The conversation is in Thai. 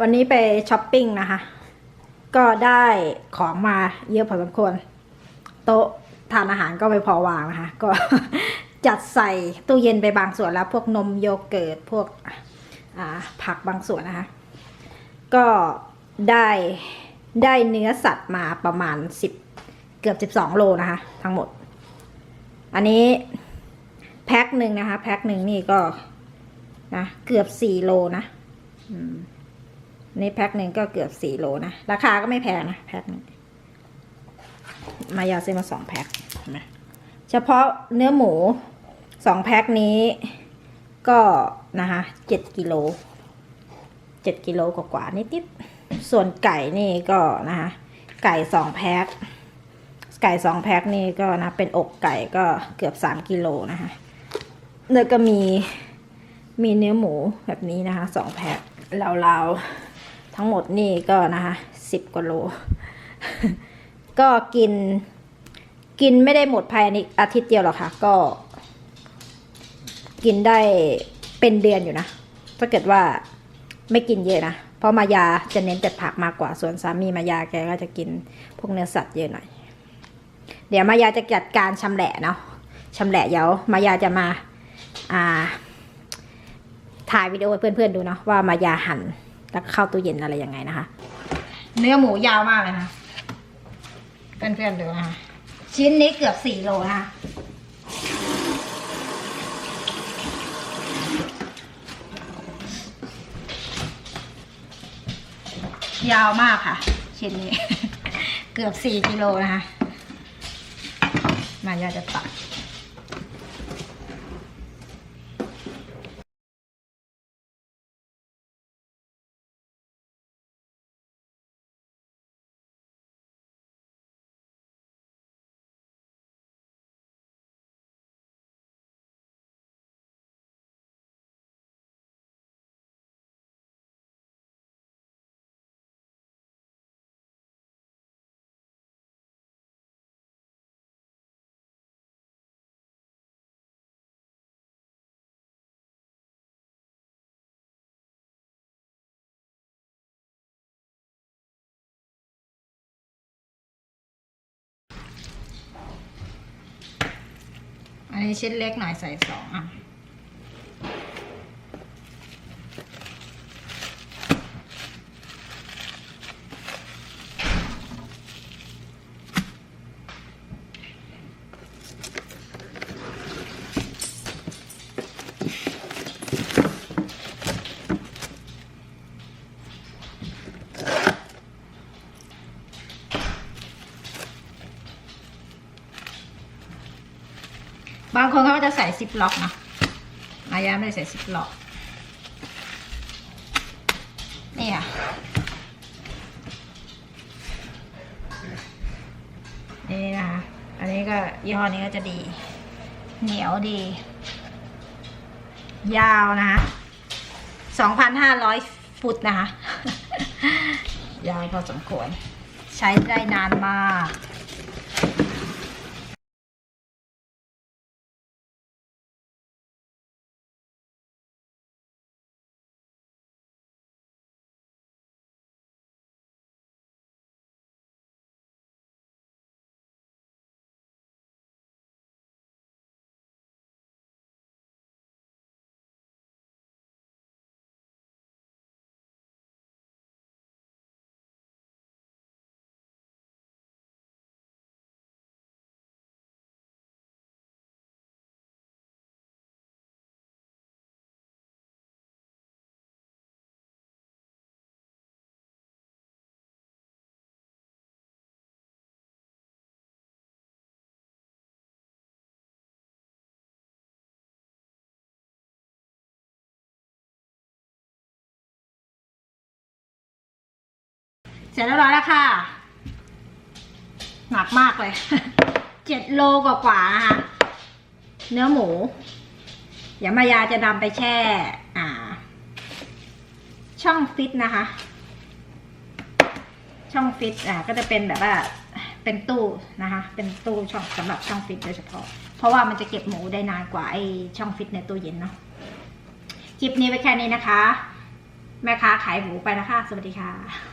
วันนี้ไปช้อปปิ้งนะคะ ก็ได้ของมาเยอะพอสมควร โต๊ะทานอาหารก็ไม่พอวางนะคะ ก็จัดใส่ตู้เย็นไปบางส่วนแล้ว พวกนมโยเกิร์ตพวกผักบางส่วนนะคะ ก็ได้ได้เนื้อสัตว์มาประมาณสิบเกือบสิบสองโลนะคะ ทั้งหมด อันนี้แพ็คหนึ่งนะคะ แพ็คหนึ่งนี่ก็นะเกือบสี่โลนะ อืม นี่แพ็คหนึ่งก็เกือบสี่โลนะ ราคาก็ไม่แพงนะแพ็คหนึงมายาซื้อมาสองแพ็คเห็นไหมเฉพาะเนื้อหมูสองแพ็คนี้ก็นะคะเจ็ดกิโลเจ็ดกิโลกว่าๆนิดๆส่วนไก่นี่ก็นะคะไก่สองแพ็คไก่สองแพ็คนี่ก็นะเป็นอกไก่ก็เกือบสามกิโลนะคะแล้วก็มีมีเนื้อหมูแบบนี้นะคะสองแพ็คราวๆ ทั้งหมดนี่ก็นะคะสิบกว่าโล ก็กิน กินไม่ได้หมดภายในอาทิตย์เดียวหรอกค่ะ ก็ กินได้เป็นเดือนอยู่นะ ถ้าเกิดว่าไม่กินเยอะนะ เพราะมายาจะเน้นแต่ผักมากกว่า ส่วนสามีมายาแกก็จะกินพวกเนื้อสัตว์เยอะหน่อย เดี๋ยวมายาจะจัดการชำแหละเนาะชำแหละเดี๋ยวมายาจะมา อ่า ถ่ายวิดีโอให้เพื่อนๆดูเนาะว่ามายาหั่น แล้วเข้าตู้เย็นอะไรยังไงนะคะ เนื้อหมูยาวมากเลยนะเพื่อนๆดูนะคะชิ้นนี้เกือบสี่โลนะคะยาวมากค่ะ ชิ้นนี้ เกือบสี่กิโลนะคะ มายาจะตัด อันนี้ชิ้นเล็กหน่อยใส่สองอะ บางคนเขาก็จะใส่ซิปล็อกนะมายาไม่ได้ใส่ซิปล็อกนี่ค่ะนี่นะคะอันนี้ก็ยี่ห้อนี้ก็จะดี เหนียวดี ยาวนะคะสองพันห้าร้อยฟุตนะคะ ยาวพอสมควร ใช้ได้นานมาก เสร็จเรียบร้อยแล้วค่ะหนักมากเลยเจ็ดโลกว่าๆนะคะเนื้อหมูเดี๋ยวมายาจะนำไปแช่ อ่า ช่องฟิตนะคะ ช่องฟิตอ่าก็จะเป็นแบบว่าเป็นตู้นะคะ เป็นตู้ช่องสำหรับช่องฟิตโดยเฉพาะ เพราะว่ามันจะเก็บหมูได้นานกว่าไอช่องฟิตในตู้เย็นเนาะคลิปนี้ไว้แค่นี้นะคะ แม่ค้าขายหมูไปนะคะ สวัสดีค่ะ